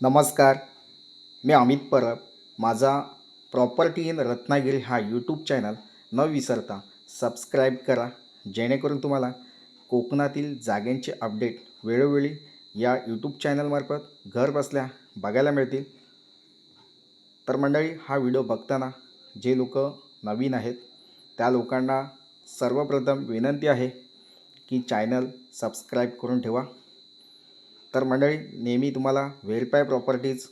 नमस्कार. मी अमित परब. माझा property in Ratnagiri हा यूट्यूब चॅनल न विसरता सबस्क्राईब करा. जेणेकरून तुम्हाला कोकणातील जागेंचे अपडेट वेळोवेळी या यूट्यूब चॅनलमार्फत घर बसल्या बघायला मिळतील. तर मंडळी हा व्हिडिओ बघताना जे लोक नवीन आहेत त्या लोकांना सर्वप्रथम विनंती आहे की चॅनल सबस्क्राईब करून ठेवा. तर मंडळी नेहमी तुम्हाला व्हेरीफाय प्रॉपर्टीज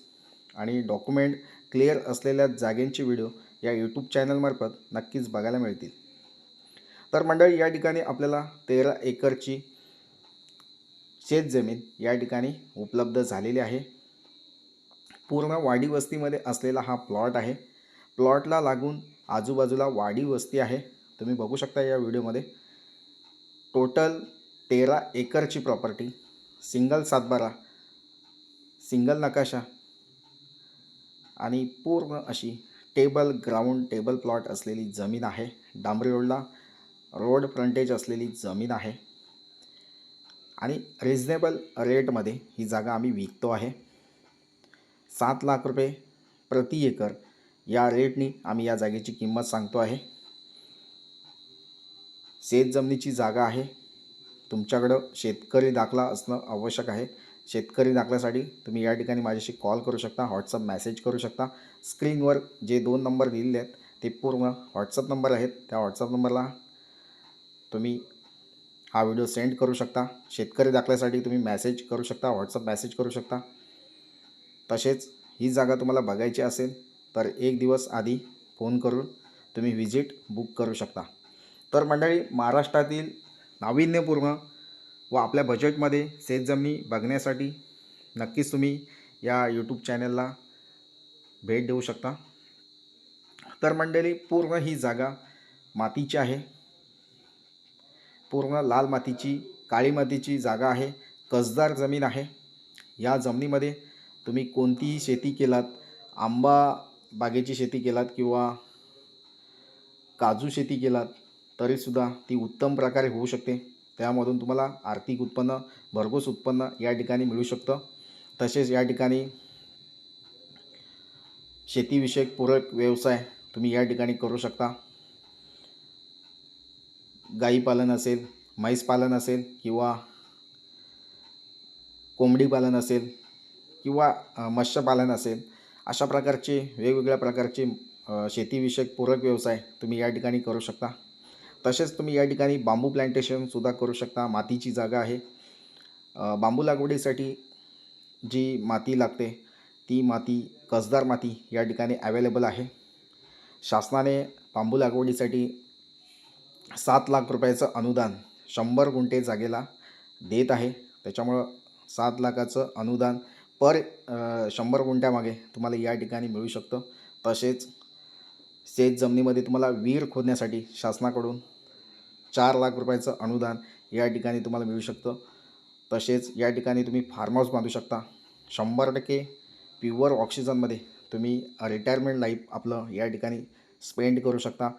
आणि डॉक्युमेंट क्लिअर असलेल्या जागेंचे व्हिडिओ या यूट्यूब चॅनलमार्फत नक्कीच बघायला मिळतील. तर मंडळी या ठिकाणी आपल्याला तेरा एकरची शेतजमीन या ठिकाणी उपलब्ध झालेली आहे. पूर्ण वाडी वस्तीमध्ये असलेला हा प्लॉट आहे. प्लॉटला लागून आजूबाजूला वाडी वस्ती आहे. तुम्ही बघू शकता या व्हिडिओमध्ये टोटल तेरा एकरची प्रॉपर्टी सिंगल सातबारा सिंगल नकाशा आणि पूर्ण अशी टेबल ग्राउंड टेबल प्लॉट असलेली जमीन आहे. डांबरी रोडला रोड फ्रंटेज असलेली जमीन आहे. आणि रिजनेबल रेटमध्ये ही जागा आम्ही विकतो आहे. सात लाख रुपये प्रति एकर या रेटनी आम्ही या जागेची किंमत सांगतो आहे. शेत जमिनीची जागा आहे. तुमच्याकडं शेतकरी दाखला असणं आवश्यक आहे. शेतकरी दाखल्यासाठी तुम्ही या ठिकाणी माझ्याशी कॉल करू शकता व्हॉट्सअप मेसेज करू शकता. स्क्रीनवर जे दोन नंबर दिलेले आहेत ते पूर्ण व्हॉट्सअप नंबर आहेत. त्या व्हॉट्सअप नंबरला तुम्ही हा व्हिडिओ सेंड करू शकता. शेतकरी दाखल्यासाठी तुम्ही मेसेज करू शकता व्हॉट्सअप मेसेज करू शकता. तसेच ही जागा तुम्हाला बघायची असेल तर एक दिवस आधी फोन करून तुम्ही व्हिजिट बुक करू शकता. तर मंडळी महाराष्ट्रातील नाविन्यपूर्ण व आपल्या बजेटमध्ये शेतजमिनी बघण्यासाठी नक्कीच तुम्ही या यूट्यूब चॅनलला भेट देऊ शकता. तर मंडळी पूर्ण ही जागा मातीची आहे. पूर्ण लाल मातीची काळी मातीची जागा आहे. कसदार जमीन आहे. या जमिनीमध्ये तुम्ही कोणतीही शेती केलात आंबा बागेची शेती केलात किंवा काजू शेती केलात तरीसुद्धा ती उत्तम प्रकारे होऊ शकते. त्यामधून तुम्हाला आर्थिक उत्पन्न भरघोस उत्पन्न या ठिकाणी मिळू शकतं. तसेच या ठिकाणी शेतीविषयक पूरक व्यवसाय तुम्ही या ठिकाणी करू शकता. गाई पालन असेल म्हैस पालन असेल किंवा कोंबडी पालन असेल किंवा मत्स्यपालन असेल अशा प्रकारचे वेगवेगळ्या प्रकारचे शेतीविषयक पूरक व्यवसाय तुम्ही या ठिकाणी करू शकता. तसेच तुम्ही या ठिकाणी बांबू प्लांटेशनसुद्धा करू शकता. मातीची जागा आहे. बांबू लागवडीसाठी जी माती लागते ती माती कसदार माती या ठिकाणी ॲवेलेबल आहे. शासनाने बांबू लागवडीसाठी सात लाख रुपयाचं अनुदान शंभर गुंठे जागेला देत आहे. त्याच्यामुळं सात लाखाचं अनुदान पर शंभर गुंठ्यामागे तुम्हाला या ठिकाणी मिळू शकतं. तसेच शेत जमिनीमध्ये तुम्हाला विहीर खोदण्यासाठी शासनाकडून चार लाख रुपयाचं अनुदान या ठिकाणी तुम्हाला मिळू शकतं. तसेच या ठिकाणी तुम्ही फार्म हाऊस बांधू शकता. शंभर टक्के प्युअर ऑक्सिजनमध्ये तुम्ही रिटायरमेंट लाईफ आपलं या ठिकाणी स्पेंड करू शकता.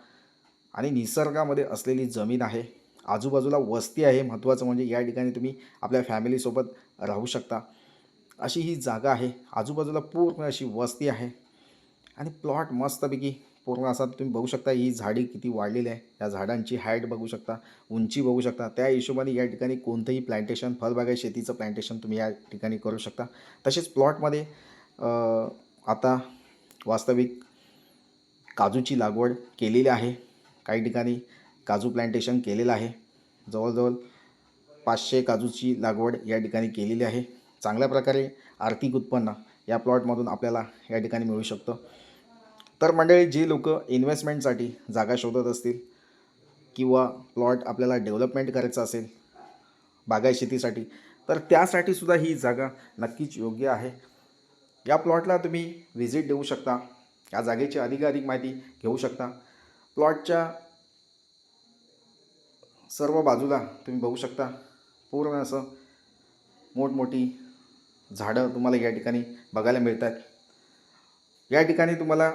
आणि निसर्गामध्ये असलेली जमीन आहे. आजूबाजूला वस्ती आहे. महत्त्वाचं म्हणजे या ठिकाणी तुम्ही आपल्या फॅमिलीसोबत राहू शकता. अशी ही जागा आहे. आजूबाजूला पूर्ण अशी वस्ती आहे. आणि प्लॉट मस्तपैकी पूर्ण असा तुम्ही बघू शकता ही झाडी किती वाढलेली आहे. या झाडांची हाईट बघू शकता उंची बघू शकता. त्या हिशोबाने या ठिकाणी कोणतंही प्लांटेशन फळबागाय शेतीचं प्लांटेशन तुम्ही या ठिकाणी करू शकता. तसेच प्लॉटमध्ये आता वास्तविक काजूची लागवड केलेली आहे. काही ठिकाणी काजू प्लांटेशन केलेलं आहे. जवळजवळ पाचशे काजूची लागवड या ठिकाणी केलेली आहे. चांगल्या प्रकारे आर्थिक उत्पन्न या प्लॉटमधून आपल्याला या ठिकाणी मिळू शकतं. तर मंडळी जी लोक इन्व्हेस्टमेंटसाठी जागा शोधत असतील किंवा प्लॉट आपल्याला डेव्हलपमेंट करायचं असेल बागाय शेतीसाठी तर त्यासाठी सुद्धा ही जागा नक्कीच योग्य आहे. या प्लॉटला तुम्ही व्हिजिट देऊ शकता. या जागेची अधिकाधिक माहिती घेऊ शकता. प्लॉटच्या सर्व बाजूला तुम्ही बघू शकता. पूर्ण असं मोठमोठी झाडं तुम्हाला या ठिकाणी बघायला मिळतात या ठिकाणी तुम्हाला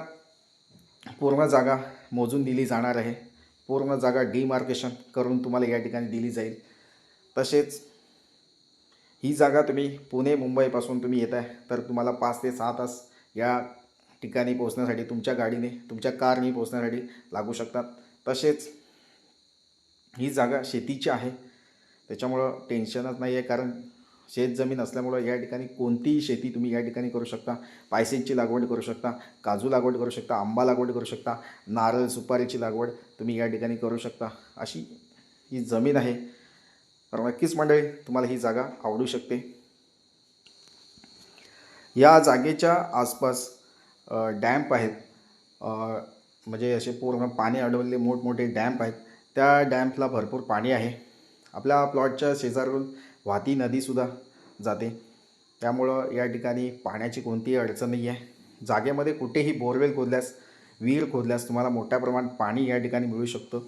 पूर्ण जागा मोजून दिली जाणार आहे. पूर्ण जागा डिमार्केशन करून तुम्हाला या ठिकाणी दिली जाईल. तसेच ही जागा तुम्ही पुणे मुंबईपासून तुम्ही येत आहे तर तुम्हाला पाच ते सहा तास या ठिकाणी पोहोचण्यासाठी तुमच्या गाडीने तुमच्या कारने पोहोचण्यासाठी लागू शकतात. तसेच ही जागा शेतीची आहे. त्याच्यामुळं टेन्शनच नाही आहे कारण शेत जमीन असल्यामुळं या ठिकाणी कोणतीही शेती तुम्ही या ठिकाणी करू शकता. पायसेची लागवड करू शकता. काजू लागवड करू शकता. आंबा लागवड करू शकता. नारळ सुपारीची लागवड तुम्ही या ठिकाणी करू शकता. अशी ही जमीन आहे. तर नक्कीच मंडळी तुम्हाला ही जागा आवडू शकते. या जागेच्या आसपास डॅम्प आहेत. म्हणजे असे पूर्ण पाणी अडवलेले मोठमोठे डॅम्प आहेत. त्या डॅम्पला भरपूर पाणी आहे. आपल्या प्लॉटच्या शेजारून वाती नदीसुद्धा जाते. त्यामुळं या ठिकाणी पाण्याची कोणतीही अडचण नाही आहे जागेमध्ये कुठेही बोरवेल खोदल्यास विहीर खोदल्यास तुम्हाला मोठ्या प्रमाणात पाणी या ठिकाणी मिळू शकतं.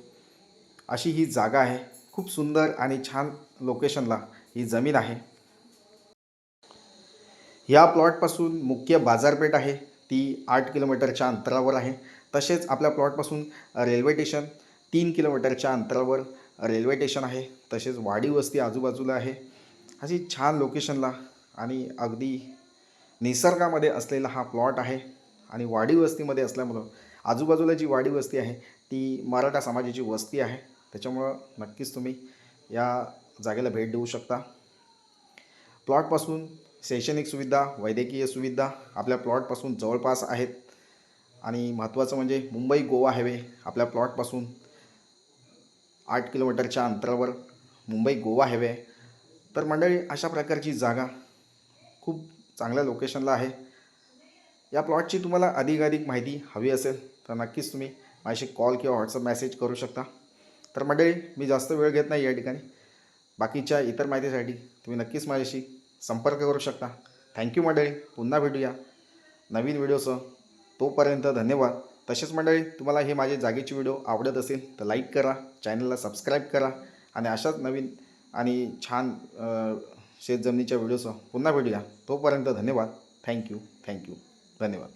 अशी ही जागा आहे. खूप सुंदर आणि छान लोकेशनला ही जमीन आहे. या प्लॉटपासून मुख्य बाजारपेठ आहे. ती आठ किलोमीटरच्या अंतरावर आहे. तसेच आपल्या प्लॉटपासून रेल्वे स्टेशन तीन किलोमीटरच्या अंतरावर रेल्वे स्टेशन आहे. तसेच वाडी वस्ती आजूबाजूला आहे. अशी छान लोकेशनला आणि अगदी निसर्गामध्ये असलेला हा प्लॉट आहे आणि वाडी वस्तीमध्ये असल्यामुळं आजूबाजूला जी वाडी वस्ती आहे ती मराठा समाजाची वस्ती आहे. त्याच्यामुळं नक्कीच तुम्ही या जागेला भेट देऊ शकता. प्लॉटपासून शैक्षणिक सुविधा वैद्यकीय सुविधा आपल्या प्लॉटपासून जवळपास आहेत. आणि महत्त्वाचं म्हणजे मुंबई गोवा हायवे आपल्या प्लॉटपासून आठ किलोमीटरच्या अंतरावर मुंबई गोवा हायवे आहे तर मंडळी अशा प्रकारची जागा खूप चांगल्या लोकेशनला आहे. या प्लॉटची तुम्हाला अधिकाधिक माहिती हवी असेल तर नक्कीच तुम्ही माझ्याशी कॉल किंवा व्हॉट्सअप मेसेज करू शकता. तर मंडळी मी जास्त वेळ घेत नाही या ठिकाणी. बाकीच्या इतर माहितीसाठी तुम्ही नक्कीच माझ्याशी संपर्क करू शकता. थँक्यू मंडळी. पुन्हा भेटूया नवीन व्हिडिओसह तोपर्यंत धन्यवाद. तसेच मंडळी तुम्हाला हे माझे जागेचे व्हिडिओ आवडत असेल तर लाईक करा. चॅनलला सबस्क्राईब करा. आणि अशाच नवीन आणि छान शेतजमिनीच्या व्हिडिओसह पुन्हा भेटूया. तोपर्यंत धन्यवाद. थँक्यू थँक्यू धन्यवाद.